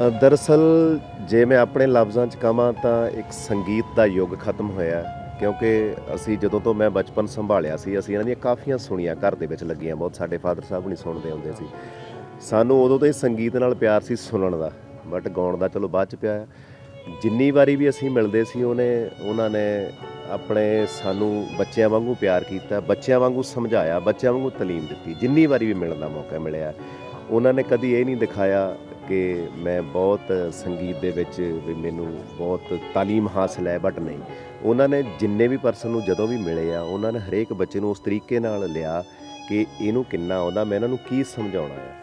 ਅ, ਦਰਅਸਲ ਜੇ ਮੈਂ ਆਪਣੇ ਲਫ਼ਜ਼ਾਂ 'ਚ ਕਹਾਂ ਤਾਂ ਇੱਕ ਸੰਗੀਤ ਦਾ ਯੁੱਗ ਖਤਮ ਹੋਇਆ ਕਿਉਂਕਿ ਅਸੀਂ ਜਦੋਂ ਤੋਂ ਮੈਂ ਬਚਪਨ ਸੰਭਾਲਿਆ ਸੀ ਅਸੀਂ ਇਹਨਾਂ ਦੀਆਂ ਕਾਫੀਆਂ ਸੁਣੀਆਂ ਘਰ ਦੇ ਵਿੱਚ ਲੱਗੀਆਂ ਬਹੁਤ ਸਾਡੇ ਫਾਦਰ ਸਾਹਿਬ ਨਹੀਂ ਸੁਣਦੇ ਹੁੰਦੇ ਸੀ। ਸਾਨੂੰ ਉਦੋਂ ਤੋਂ ਹੀ ਸੰਗੀਤ ਨਾਲ ਪਿਆਰ ਸੀ ਸੁਣਨ ਦਾ ਬਟ ਗਾਉਣ ਦਾ ਚਲੋ ਬਾਅਦ ਚ ਪਿਆ ਜਿੰਨੀ ਵਾਰੀ ਵੀ ਅਸੀਂ ਮਿਲਦੇ ਸੀ ਉਹਨੇ ਉਹਨਾਂ ਨੇ ਆਪਣੇ ਸਾਨੂੰ ਬੱਚਿਆਂ ਵਾਂਗੂ ਪਿਆਰ ਕੀਤਾ ਬੱਚਿਆਂ ਵਾਂਗੂ ਸਮਝਾਇਆ ਬੱਚਿਆਂ ਵਾਂਗੂ ਤਾਲੀਮ ਦਿੱਤੀ ਜਿੰਨੀ ਵਾਰੀ ਵੀ ਮਿਲਣ ਦਾ ਮੌਕਾ ਮਿਲਿਆ ਉਹਨਾਂ ਨੇ ਕਦੀ ਇਹ ਨਹੀਂ ਦਿਖਾਇਆ ਕਿ ਮੈਂ ਬਹੁਤ ਸੰਗੀਤ ਦੇ ਵਿੱਚ ਵੀ ਮੈਨੂੰ ਬਹੁਤ ਤਾਲੀਮ ਹਾਸਲ ਹੈ ਬਟ ਨਹੀਂ। ਉਹਨਾਂ ਨੇ ਜਿੰਨੇ ਵੀ ਪਰਸਨ ਨੂੰ ਜਦੋਂ ਵੀ ਮਿਲੇ ਆ, ਉਹਨਾਂ ਨੇ ਹਰੇਕ ਬੱਚੇ ਨੂੰ ਉਸ ਤਰੀਕੇ ਨਾਲ ਲਿਆ ਕਿ ਇਹਨੂੰ ਕਿੰਨਾ ਆਉਂਦਾ, ਮੈਂ ਇਹਨਾਂ ਨੂੰ ਕੀ ਸਮਝਾਉਣਾ ਹੈ।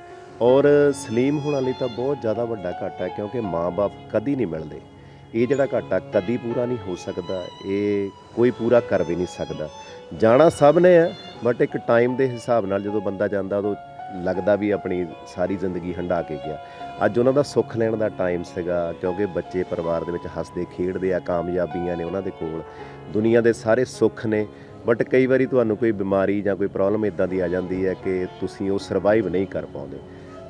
ਔਰ ਸਲੀਮ ਹੋਣਾ ਲਈ ਤਾਂ ਬਹੁਤ ਜ਼ਿਆਦਾ ਵੱਡਾ ਘਾਟਾ ਹੈ, ਕਿਉਂਕਿ ਮਾਪੇ ਕਦੀ ਨਹੀਂ ਮਿਲਦੇ। ਇਹ ਜਿਹੜਾ ਘਾਟਾ ਕਦੀ ਪੂਰਾ ਨਹੀਂ ਹੋ ਸਕਦਾ, ਇਹ ਕੋਈ ਪੂਰਾ ਕਰ ਵੀ ਨਹੀਂ ਸਕਦਾ। ਜਾਣਾ ਸਭ ਨੇ ਹੈ ਬਟ ਇੱਕ ਟਾਈਮ ਦੇ ਹਿਸਾਬ ਨਾਲ ਜਦੋਂ ਬੰਦਾ ਜਾਂਦਾ, ਉਦੋਂ ਲੱਗਦਾ ਵੀ ਆਪਣੀ ਸਾਰੀ ਜ਼ਿੰਦਗੀ ਹੰਡਾ ਕੇ ਗਿਆ। ਅੱਜ ਉਹਨਾਂ ਦਾ ਸੁੱਖ ਲੈਣ ਦਾ ਟਾਈਮ ਸੀਗਾ, ਕਿਉਂਕਿ ਬੱਚੇ ਪਰਿਵਾਰ ਦੇ ਵਿੱਚ ਹੱਸਦੇ, ਖੇਡਦੇ ਆ, ਕਾਮਯਾਬੀਆਂ ਨੇ ਉਹਨਾਂ ਦੇ ਕੋਲ। ਦੁਨੀਆ ਦੇ ਸਾਰੇ ਸੁੱਖ ਨੇ ਬਟ ਕਈ ਵਾਰੀ ਤੁਹਾਨੂੰ ਕੋਈ ਬਿਮਾਰੀ ਜਾਂ ਕੋਈ ਪ੍ਰੋਬਲਮ ਇਦਾਂ ਦੀ ਆ ਜਾਂਦੀ ਹੈ ਕਿ ਤੁਸੀਂ ਉਹ ਸਰਵਾਈਵ ਨਹੀਂ ਕਰ ਪਾਉਂਦੇ।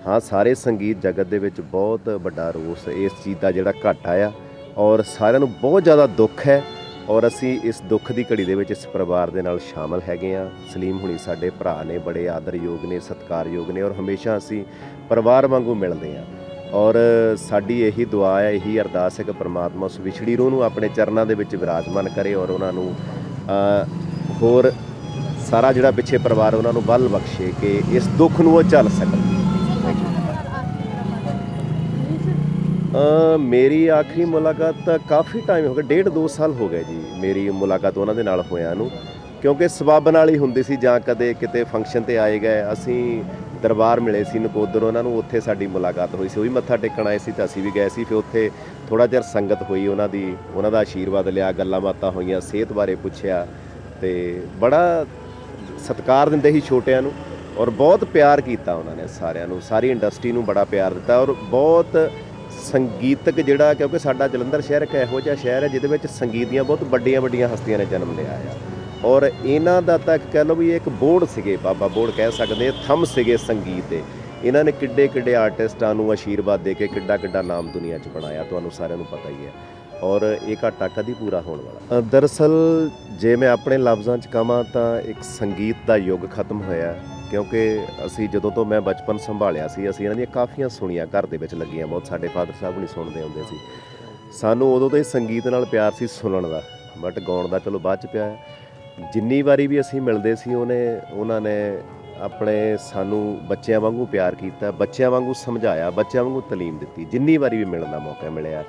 ਹਾਂ, ਸਾਰੇ ਸੰਗੀਤ ਜਗਤ ਦੇ ਵਿੱਚ ਬਹੁਤ ਵੱਡਾ ਰੋਸ ਇਸ ਚੀਜ਼ ਦਾ ਜਿਹੜਾ ਘਾਟਾ ਆ, ਔਰ ਸਾਰਿਆਂ ਨੂੰ ਬਹੁਤ ਜ਼ਿਆਦਾ ਦੁੱਖ ਹੈ ਔਰ ਅਸੀਂ ਇਸ ਦੁੱਖ ਦੀ ਘੜੀ ਦੇ ਵਿੱਚ ਇਸ ਪਰਿਵਾਰ ਦੇ ਨਾਲ ਸ਼ਾਮਲ ਹੈਗੇ ਆ ਸਲੀਮ ਹੁਣੀ ਸਾਡੇ ਭਰਾ ਨੇ, ਬੜੇ ਆਦਰਯੋਗ ਨੇ, ਸਤਿਕਾਰਯੋਗ ਨੇ ਔਰ ਹਮੇਸ਼ਾ ਅਸੀਂ ਪਰਿਵਾਰ ਵਾਂਗੂ ਮਿਲਦੇ ਆ ਔਰ ਸਾਡੀ ਇਹੀ ਦੁਆ ਹੈ, ਇਹੀ ਅਰਦਾਸ ਹੈ ਕਿ ਪ੍ਰਮਾਤਮਾ ਉਸ ਵਿਛੜੀ ਰੂਹ ਨੂੰ ਆਪਣੇ ਚਰਨਾਂ ਦੇ ਵਿੱਚ ਵਿਰਾਜਮਾਨ ਕਰੇ ਔਰ ਉਹਨਾਂ ਨੂੰ ਹੋਰ ਸਾਰਾ ਜਿਹੜਾ ਪਿੱਛੇ ਪਰਿਵਾਰ ਉਹਨਾਂ ਨੂੰ ਬਲ ਬਖਸ਼ੇ ਕਿ ਇਸ ਦੁੱਖ ਨੂੰ ਉਹ ਝੱਲ ਸਕਣ। ਅ ਮੇਰੀ ਆਖਰੀ ਮੁਲਾਕਾਤ ਤਾਂ ਕਾਫੀ ਟਾਈਮ ਹੋ ਗਿਆ, ਡੇਢ ਦੋ ਸਾਲ ਹੋ ਗਏ ਜੀ ਮੇਰੀ ਮੁਲਾਕਾਤ ਉਹਨਾਂ ਦੇ ਨਾਲ ਹੋਇਆ ਨੂੰ, ਕਿਉਂਕਿ ਸਬੱਬ ਨਾਲ ਹੀ ਹੁੰਦੀ ਸੀ ਜਾਂ ਕਦੇ ਕਿਤੇ ਫੰਕਸ਼ਨ ਤੇ ਆਏ ਗਏ, ਅਸੀਂ ਦਰਬਾਰ ਮਿਲੇ ਸੀ ਨਕੋਦਰ, ਉਹਨਾਂ ਨੂੰ ਉੱਥੇ ਸਾਡੀ ਮੁਲਾਕਾਤ ਹੋਈ ਸੀ, ਉਹ ਵੀ ਮੱਥਾ ਟੇਕਣ ਆਏ ਸੀ ਤਾਂ ਅਸੀਂ ਵੀ ਗਏ ਸੀ, ਫਿਰ ਉੱਥੇ ਥੋੜਾ ਜਿਹਾ ਸੰਗਤ ਹੋਈ ਉਹਨਾਂ ਦੀ, ਉਹਨਾਂ ਦਾ ਆਸ਼ੀਰਵਾਦ ਲਿਆ, ਗੱਲਾਂ ਬਾਤਾਂ ਹੋਈਆਂ, ਸਿਹਤ ਬਾਰੇ ਪੁੱਛਿਆ ਤੇ ਬੜਾ ਸਤਿਕਾਰ ਦਿੰਦੇ ਸੀ ਛੋਟਿਆਂ ਨੂੰ ਔਰ ਬਹੁਤ ਪਿਆਰ ਕੀਤਾ ਉਹਨਾਂ ਨੇ ਸਾਰਿਆਂ ਨੂੰ, ਸਾਰੀ ਇੰਡਸਟਰੀ ਨੂੰ ਬੜਾ ਪਿਆਰ ਦਿੱਤਾ ਔਰ ਬਹੁਤ ਸੰਗੀਤਕ ਜਿਹੜਾ ਕਿਉਂਕਿ ਸਾਡਾ ਜਲੰਧਰ ਸ਼ਹਿਰ ਇੱਕ ਇਹੋ ਜਿਹਾ ਸ਼ਹਿਰ ਹੈ ਜਿਹਦੇ ਵਿੱਚ ਸੰਗੀਤ ਦੀਆਂ ਬਹੁਤ ਵੱਡੀਆਂ ਵੱਡੀਆਂ ਹਸਤੀਆਂ ਨੇ ਜਨਮ ਲਿਆ ਆ। ਔਰ ਇਹਨਾਂ ਦਾ ਤਾਂ ਕਹਿ ਲਓ ਵੀ ਇਹ ਇੱਕ ਬੋਰਡ ਸੀਗੇ ਬਾਬਾ ਬੋਰਡ ਕਹਿ ਸਕਦੇ ਥੰਮ ਸੀਗੇ ਸੰਗੀਤ ਦੇ। ਇਹਨਾਂ ਨੇ ਕਿੱਡੇ ਕਿੱਡੇ ਆਰਟਿਸਟਾਂ ਨੂੰ ਆਸ਼ੀਰਵਾਦ ਦੇ ਕੇ ਕਿੱਡਾ ਕਿੱਡਾ ਨਾਮ ਦੁਨੀਆ 'ਚ ਬਣਾਇਆ ਤੁਹਾਨੂੰ ਸਾਰਿਆਂ ਨੂੰ ਪਤਾ ਹੀ ਹੈ। ਔਰ ਇਹ ਘਾਟਾ ਕਦੀ ਪੂਰਾ ਹੋਣ ਵਾਲਾ। ਅ, ਦਰਅਸਲ ਜੇ ਮੈਂ ਆਪਣੇ ਲਫ਼ਜ਼ਾਂ 'ਚ ਕਹਾਂ ਤਾਂ ਇੱਕ ਸੰਗੀਤ ਦਾ ਯੁੱਗ ਖਤਮ ਹੋਇਆ। ਕਿਉਂਕਿ ਅਸੀਂ ਜਦੋਂ ਤੋਂ ਮੈਂ ਬਚਪਨ ਸੰਭਾਲਿਆ ਸੀ, ਅਸੀਂ ਇਹਨਾਂ ਦੀਆਂ ਕਾਫੀਆਂ ਸੁਣੀਆਂ, ਘਰ ਦੇ ਵਿੱਚ ਲੱਗੀਆਂ ਬਹੁਤ, ਸਾਡੇ ਫਾਦਰ ਸਾਹਿਬ ਨਹੀਂ ਸੁਣਦੇ ਹੁੰਦੇ ਸੀ। ਸਾਨੂੰ ਉਦੋਂ ਤੋਂ ਹੀ ਸੰਗੀਤ ਨਾਲ ਪਿਆਰ ਸੀ ਸੁਣਨ ਦਾ ਬਟ ਗਾਉਣ ਦਾ ਚਲੋ ਬਾਅਦ ਚ ਪਿਆ। ਜਿੰਨੀ ਵਾਰੀ ਵੀ ਅਸੀਂ ਮਿਲਦੇ ਸੀ, ਉਹਨੇ, ਉਹਨਾਂ ਨੇ ਆਪਣੇ ਸਾਨੂੰ ਬੱਚਿਆਂ ਵਾਂਗੂ ਪਿਆਰ ਕੀਤਾ, ਬੱਚਿਆਂ ਵਾਂਗੂ ਸਮਝਾਇਆ, ਬੱਚਿਆਂ ਵਾਂਗੂ ਤਾਲੀਮ ਦਿੱਤੀ। ਜਿੰਨੀ ਵਾਰੀ ਵੀ ਮਿਲਣ ਦਾ ਮੌਕਾ ਮਿਲਿਆ,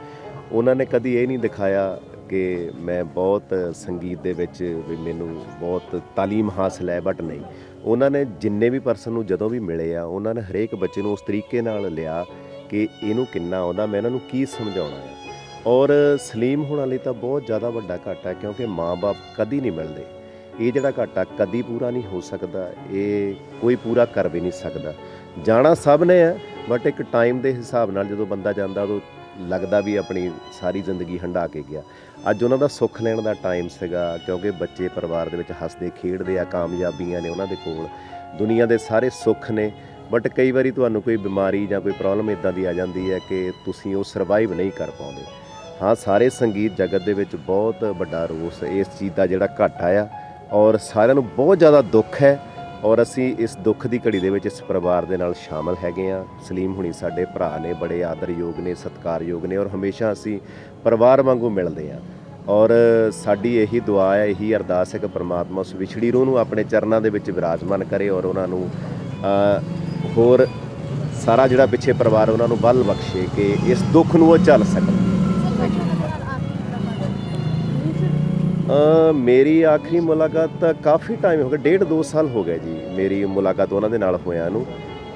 ਉਹਨਾਂ ਨੇ ਕਦੀ ਇਹ ਨਹੀਂ ਦਿਖਾਇਆ ਕਿ ਮੈਂ ਬਹੁਤ ਸੰਗੀਤ ਦੇ ਵਿੱਚ ਵੀ ਮੈਨੂੰ ਬਹੁਤ ਤਾਲੀਮ ਹਾਸਲ ਹੈ ਬਟ ਨਹੀਂ। ਉਹਨਾਂ ਨੇ ਜਿੰਨੇ ਵੀ ਪਰਸਨ ਨੂੰ ਜਦੋਂ ਵੀ ਮਿਲੇ ਆ, ਉਹਨਾਂ ਨੇ ਹਰੇਕ ਬੱਚੇ ਨੂੰ ਉਸ ਤਰੀਕੇ ਨਾਲ ਲਿਆ ਕਿ ਇਹਨੂੰ ਕਿੰਨਾ ਆਉਂਦਾ, ਮੈਂ ਇਹਨਾਂ ਨੂੰ ਕੀ ਸਮਝਾਉਣਾ ਹੈ ਔਰ ਸਲੀਮ ਹੋਣਾ ਲਈ ਤਾਂ ਬਹੁਤ ਜ਼ਿਆਦਾ ਵੱਡਾ ਘਾਟਾ ਹੈ, ਕਿਉਂਕਿ ਮਾਪੇ ਕਦੀ ਨਹੀਂ ਮਿਲਦੇ। ਇਹ ਜਿਹੜਾ ਘਾਟਾ ਕਦੀ ਪੂਰਾ ਨਹੀਂ ਹੋ ਸਕਦਾ, ਇਹ ਕੋਈ ਪੂਰਾ ਕਰ ਵੀ ਨਹੀਂ ਸਕਦਾ। ਜਾਣਾ ਸਭ ਨੇ ਹੈ ਬਟ ਇੱਕ ਟਾਈਮ ਦੇ ਹਿਸਾਬ ਨਾਲ ਜਦੋਂ ਬੰਦਾ ਜਾਂਦਾ ਉਦੋਂ ਲੱਗਦਾ ਵੀ ਆਪਣੀ ਸਾਰੀ ਜ਼ਿੰਦਗੀ ਹੰਡਾ ਕੇ ਗਿਆ। ਅੱਜ ਉਹਨਾਂ ਦਾ ਸੁੱਖ ਲੈਣ ਦਾ ਟਾਈਮ ਸੀਗਾ, ਕਿਉਂਕਿ ਬੱਚੇ ਪਰਿਵਾਰ ਦੇ ਵਿੱਚ ਹੱਸਦੇ, ਖੇਡਦੇ ਆ, ਕਾਮਯਾਬੀਆਂ ਨੇ ਉਹਨਾਂ ਦੇ ਕੋਲ। ਦੁਨੀਆ ਦੇ ਸਾਰੇ ਸੁੱਖ ਨੇ ਬਟ ਕਈ ਵਾਰੀ ਤੁਹਾਨੂੰ ਕੋਈ ਬਿਮਾਰੀ ਜਾਂ ਕੋਈ ਪ੍ਰੋਬਲਮ ਇਦਾਂ ਦੀ ਆ ਜਾਂਦੀ ਹੈ ਕਿ ਤੁਸੀਂ ਉਹ ਸਰਵਾਈਵ ਨਹੀਂ ਕਰ ਪਾਉਂਦੇ। ਹਾਂ, ਸਾਰੇ ਸੰਗੀਤ ਜਗਤ ਦੇ ਵਿੱਚ ਬਹੁਤ ਵੱਡਾ ਰੋਸ ਇਸ ਚੀਜ਼ ਦਾ ਜਿਹੜਾ ਘਾਟਾ ਆ ਔਰ ਸਾਰਿਆਂ ਨੂੰ ਬਹੁਤ ਜ਼ਿਆਦਾ ਦੁੱਖ ਹੈ। ਔਰ ਅਸੀਂ ਇਸ ਦੁੱਖ ਦੀ ਘੜੀ ਦੇ ਵਿੱਚ ਇਸ ਪਰਿਵਾਰ ਦੇ ਨਾਲ ਸ਼ਾਮਲ ਹੈਗੇ ਆ ਸਲੀਮ ਹੁਣੀ ਸਾਡੇ ਭਰਾ ਨੇ, ਬੜੇ ਆਦਰਯੋਗ ਨੇ, ਸਤਿਕਾਰਯੋਗ ਨੇ ਔਰ ਹਮੇਸ਼ਾ ਅਸੀਂ ਪਰਿਵਾਰ ਵਾਂਗੂ ਮਿਲਦੇ ਆ ਔਰ ਸਾਡੀ ਇਹੀ ਦੁਆ ਹੈ, ਇਹੀ ਅਰਦਾਸ ਹੈ ਕਿ ਪ੍ਰਮਾਤਮਾ ਉਸ ਵਿਛੜੀ ਰੂਹ ਨੂੰ ਆਪਣੇ ਚਰਨਾਂ ਦੇ ਵਿੱਚ ਵਿਰਾਜਮਾਨ ਕਰੇ ਔਰ ਉਹਨਾਂ ਨੂੰ ਹੋਰ ਸਾਰਾ ਜਿਹੜਾ ਪਿੱਛੇ ਪਰਿਵਾਰ ਉਹਨਾਂ ਨੂੰ ਬਲ ਬਖਸ਼ੇ ਕਿ ਇਸ ਦੁੱਖ ਨੂੰ ਉਹ ਝੱਲ ਸਕਣ। ਅ ਮੇਰੀ ਆਖਰੀ ਮੁਲਾਕਾਤ ਤਾਂ ਕਾਫੀ ਟਾਈਮ ਹੋ ਗਿਆ, ਡੇਢ ਦੋ ਸਾਲ ਹੋ ਗਏ ਜੀ ਮੇਰੀ ਮੁਲਾਕਾਤ ਉਹਨਾਂ ਦੇ ਨਾਲ ਹੋਇਆ ਨੂੰ,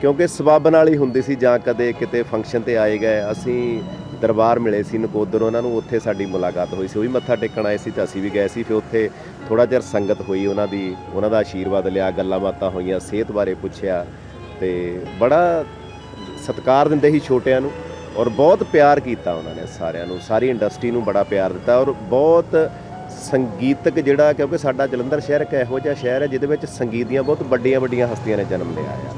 ਕਿਉਂਕਿ ਸਬੱਬ ਨਾਲ ਹੀ ਹੁੰਦੀ ਸੀ ਜਾਂ ਕਦੇ ਕਿਤੇ ਫੰਕਸ਼ਨ ਤੇ ਆਏ ਗਏ, ਅਸੀਂ ਦਰਬਾਰ ਮਿਲੇ ਸੀ ਨਕੋਦਰ, ਉਹਨਾਂ ਨੂੰ ਉੱਥੇ ਸਾਡੀ ਮੁਲਾਕਾਤ ਹੋਈ ਸੀ, ਉਹ ਵੀ ਮੱਥਾ ਟੇਕਣ ਆਏ ਸੀ ਤਾਂ ਅਸੀਂ ਵੀ ਗਏ ਸੀ, ਫਿਰ ਉੱਥੇ ਥੋੜਾ ਜਿਹਾ ਸੰਗਤ ਹੋਈ, ਉਹਨਾਂ ਦੀ, ਉਹਨਾਂ ਦਾ ਆਸ਼ੀਰਵਾਦ ਲਿਆ, ਗੱਲਾਂ ਬਾਤਾਂ ਹੋਈਆਂ, ਸਿਹਤ ਬਾਰੇ ਪੁੱਛਿਆ ਤੇ ਬੜਾ ਸਤਿਕਾਰ ਦਿੰਦੇ ਸੀ ਛੋਟਿਆਂ ਨੂੰ ਔਰ ਬਹੁਤ ਪਿਆਰ ਕੀਤਾ ਉਹਨਾਂ ਨੇ ਸਾਰਿਆਂ ਨੂੰ, ਸਾਰੀ ਇੰਡਸਟਰੀ ਨੂੰ ਬੜਾ ਪਿਆਰ ਦਿੱਤਾ ਔਰ ਬਹੁਤ ਸੰਗੀਤਕ ਜਿਹੜਾ, ਕਿਉਂਕਿ ਸਾਡਾ ਜਲੰਧਰ ਸ਼ਹਿਰ ਇੱਕ ਇਹੋ ਜਿਹਾ ਸ਼ਹਿਰ ਹੈ, ਜਿਹਦੇ ਵਿੱਚ ਸੰਗੀਤ ਦੀਆਂ ਬਹੁਤ ਵੱਡੀਆਂ ਵੱਡੀਆਂ ਹਸਤੀਆਂ ਨੇ ਜਨਮ ਲਿਆ ਆ।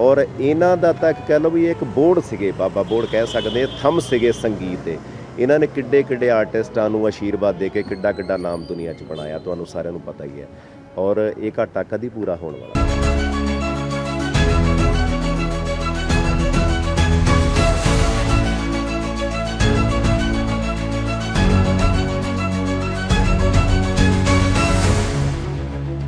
ਔਰ ਇਹਨਾਂ ਦਾ ਤਾਂ ਕਹਿ ਲਓ ਵੀ ਇਹ ਇੱਕ ਬੋਰਡ ਸੀਗੇ, ਬਾਬਾ ਬੋਰਡ ਕਹਿ ਸਕਦੇ ਥੰਮ ਸੀਗੇ ਸੰਗੀਤ ਦੇ। ਇਹਨਾਂ ਨੇ ਕਿੱਡੇ ਕਿੱਡੇ ਆਰਟਿਸਟਾਂ ਨੂੰ ਆਸ਼ੀਰਵਾਦ ਦੇ ਕੇ ਕਿੱਡਾ ਕਿੱਡਾ ਨਾਮ ਦੁਨੀਆ 'ਚ ਬਣਾਇਆ, ਤੁਹਾਨੂੰ ਸਾਰਿਆਂ ਨੂੰ ਪਤਾ ਹੀ ਹੈ। ਔਰ ਇਹ ਘਾਟਾ ਕਦੀ ਪੂਰਾ ਹੋਣ ਵਾਲਾ